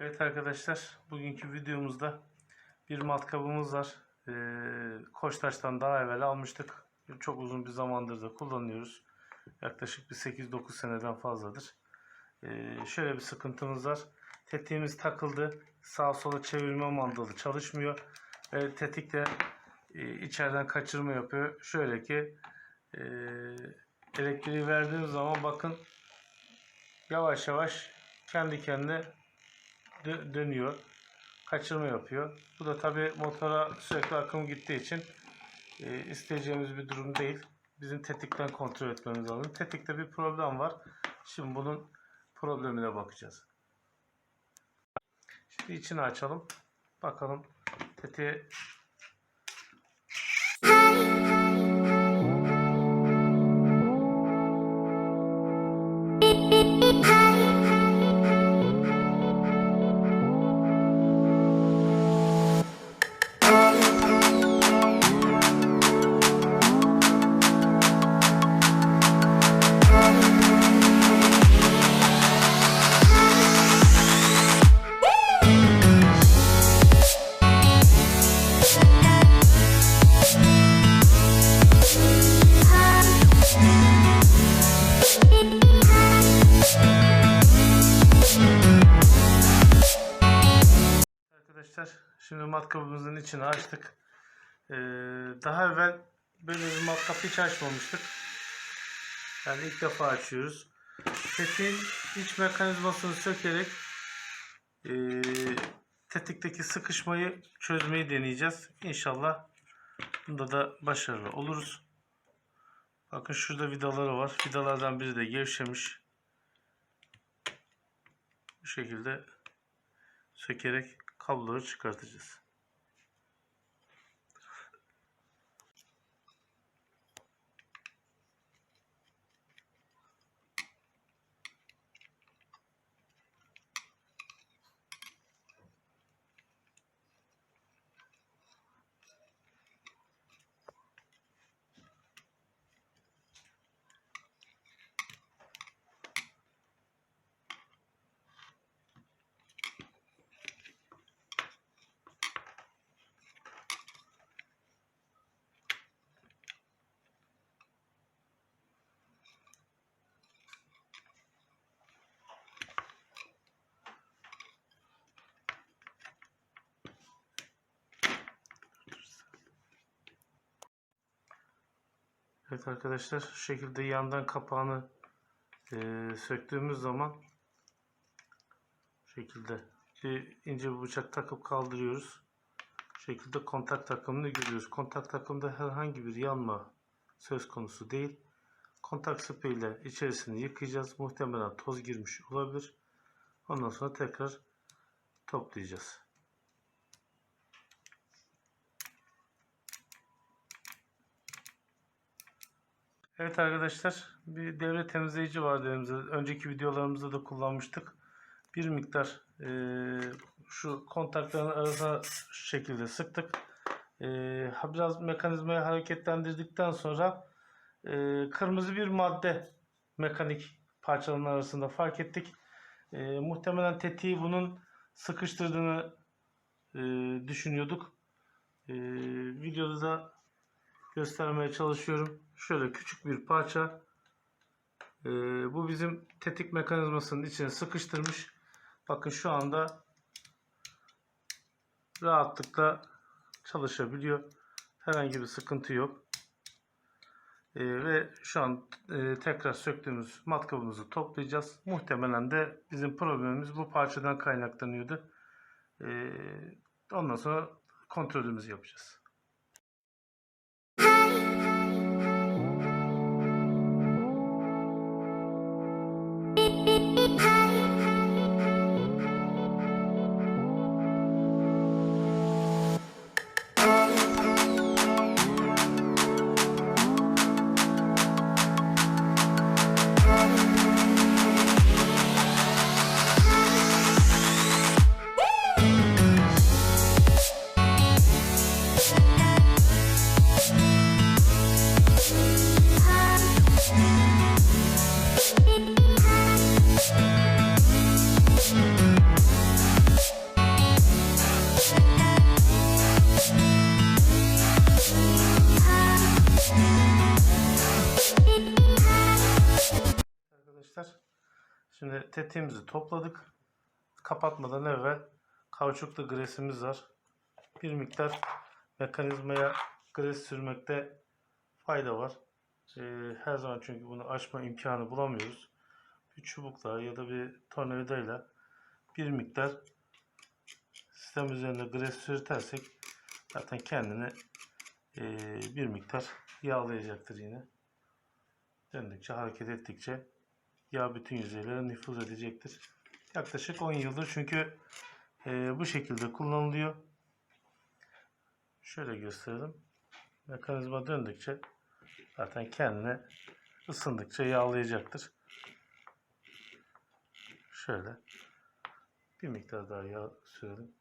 Evet arkadaşlar, bugünkü videomuzda bir matkabımız var. Ee, Koçtaş'tan daha evvel almıştık. Çok uzun bir zamandır da kullanıyoruz. Yaklaşık bir 8-9 seneden fazladır. Ee, şöyle bir sıkıntımız var. Tetiğimiz takıldı. Sağa sola çevirme mandalı çalışmıyor. Ve tetik de e, içeriden kaçırma yapıyor. Şöyle ki e, elektriği verdiğimiz zaman bakın yavaş yavaş kendi kendine dö- dönüyor. Kaçırma yapıyor. Bu da tabi motora sürekli akım gittiği için e, isteyeceğimiz bir durum değil. Bizim tetikten kontrol etmemiz lazım. Tetikte bir problem var. Şimdi bunun problemine bakacağız. Şimdi içini açalım. Bakalım tetiğe şimdi matkabımızın içini açtık. Ee, daha evvel böyle bir matkap hiç açmamıştık. Yani ilk defa açıyoruz. Tetiğin iç mekanizmasını sökerek ee, tetikteki sıkışmayı çözmeyi deneyeceğiz. İnşallah bunda da başarılı oluruz. Bakın şurada vidaları var. Vidalardan biri de gevşemiş. Bu şekilde sökerek kabloları çıkartacağız. Evet arkadaşlar şu şekilde yandan kapağını eee, söktüğümüz zaman şu şekilde bir ince bir bıçak takıp kaldırıyoruz. Şu şekilde kontak takımını görüyoruz. Kontak takımda herhangi bir yanma söz konusu değil. Kontak sprey ile içerisini yıkayacağız. Muhtemelen toz girmiş olabilir. Ondan sonra tekrar toplayacağız. Evet arkadaşlar bir devre temizleyici vardı elimizde. Önceki videolarımızda da kullanmıştık. Bir miktar eee, şu kontakların arasına şu şekilde sıktık. Ha- biraz mekanizmayı hareketlendirdikten sonra eee, kırmızı bir madde mekanik parçaların arasında fark ettik. Eee, muhtemelen tetiği bunun sıkıştırdığını eee, düşünüyorduk. Eee, videoda da göstermeye çalışıyorum. Şöyle küçük bir parça. Ee, bu bizim tetik mekanizmasının içine sıkıştırmış. Bakın şu anda rahatlıkla çalışabiliyor. Herhangi bir sıkıntı yok. Ee, ve şu an e, tekrar söktüğümüz matkabımızı toplayacağız. Muhtemelen de bizim problemimiz bu parçadan kaynaklanıyordu. Ee, ondan sonra kontrolümüzü yapacağız. Tetiğimizi topladık. Kapatmadan evvel kauçuklu gresimiz var. Bir miktar mekanizmaya gres sürmekte fayda var. Ee, her zaman çünkü bunu açma imkanı bulamıyoruz. Bir çubukla ya da bir tornavidayla bir miktar sistem üzerinde gres sürtersek zaten kendini ee, bir miktar yağlayacaktır yine. Döndükçe hareket ettikçe yağ bütün yüzeylere nüfuz edecektir. Yaklaşık 10 yıldır çünkü ee, bu şekilde kullanılıyor. Şöyle gösterelim. Mekanizma döndükçe zaten kendine ısındıkça yağlayacaktır. Şöyle bir miktar daha yağ sürelim.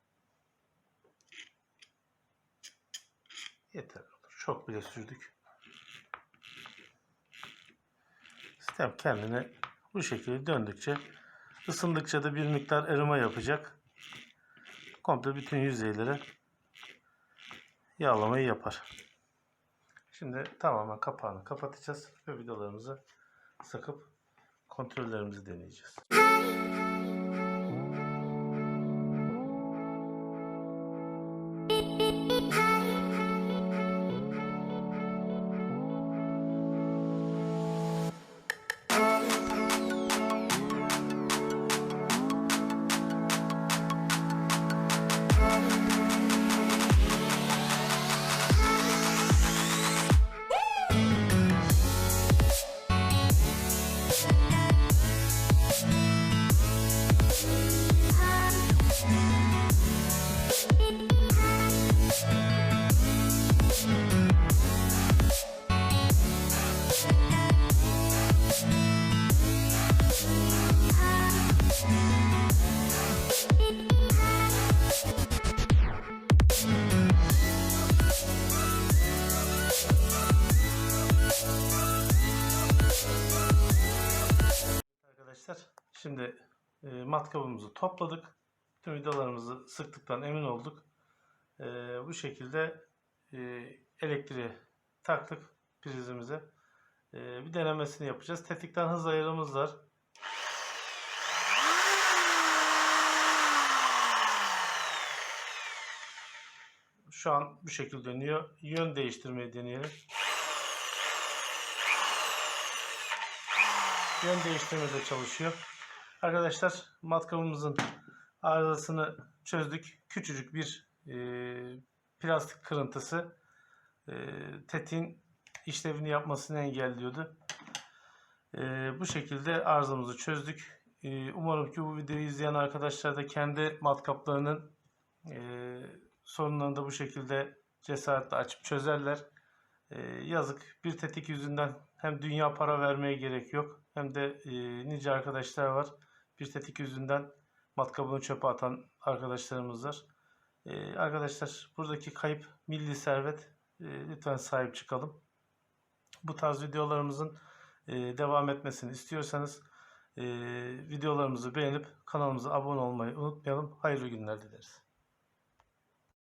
Yeter olur. Çok bile sürdük. Sistem kendine bu şekilde döndükçe ısındıkça da bir miktar erime yapacak. Komple bütün yüzeylere yağlamayı yapar. Şimdi tamamen kapağını kapatacağız ve vidalarımızı sıkıp kontrollerimizi deneyeceğiz. Arkadaşlar şimdi e, matkabımızı topladık. Tüm vidalarımızı sıktıktan emin olduk. E, bu şekilde e, elektriği taktık prizimize. E, bir denemesini yapacağız. Tetikten hız ayarımız var. Şu an bu şekilde dönüyor. Yön değiştirmeyi deneyelim. Yön değiştirme de çalışıyor. Arkadaşlar matkabımızın arızasını çözdük. Küçücük bir e, plastik kırıntısı e, tetiğin işlevini yapmasını engelliyordu. E, bu şekilde arızamızı çözdük. E, umarım ki bu videoyu izleyen arkadaşlar da kendi matkaplarının e, sorunlarını da bu şekilde cesaretle açıp çözerler. E, yazık bir tetik yüzünden hem dünya para vermeye gerek yok hem de e, nice arkadaşlar var. Bir tetik yüzünden matkabını çöpe atan arkadaşlarımız var. E, arkadaşlar buradaki kayıp milli servet e, lütfen sahip çıkalım. Bu tarz videolarımızın e, devam etmesini istiyorsanız e, videolarımızı beğenip kanalımıza abone olmayı unutmayalım. Hayırlı günler dileriz.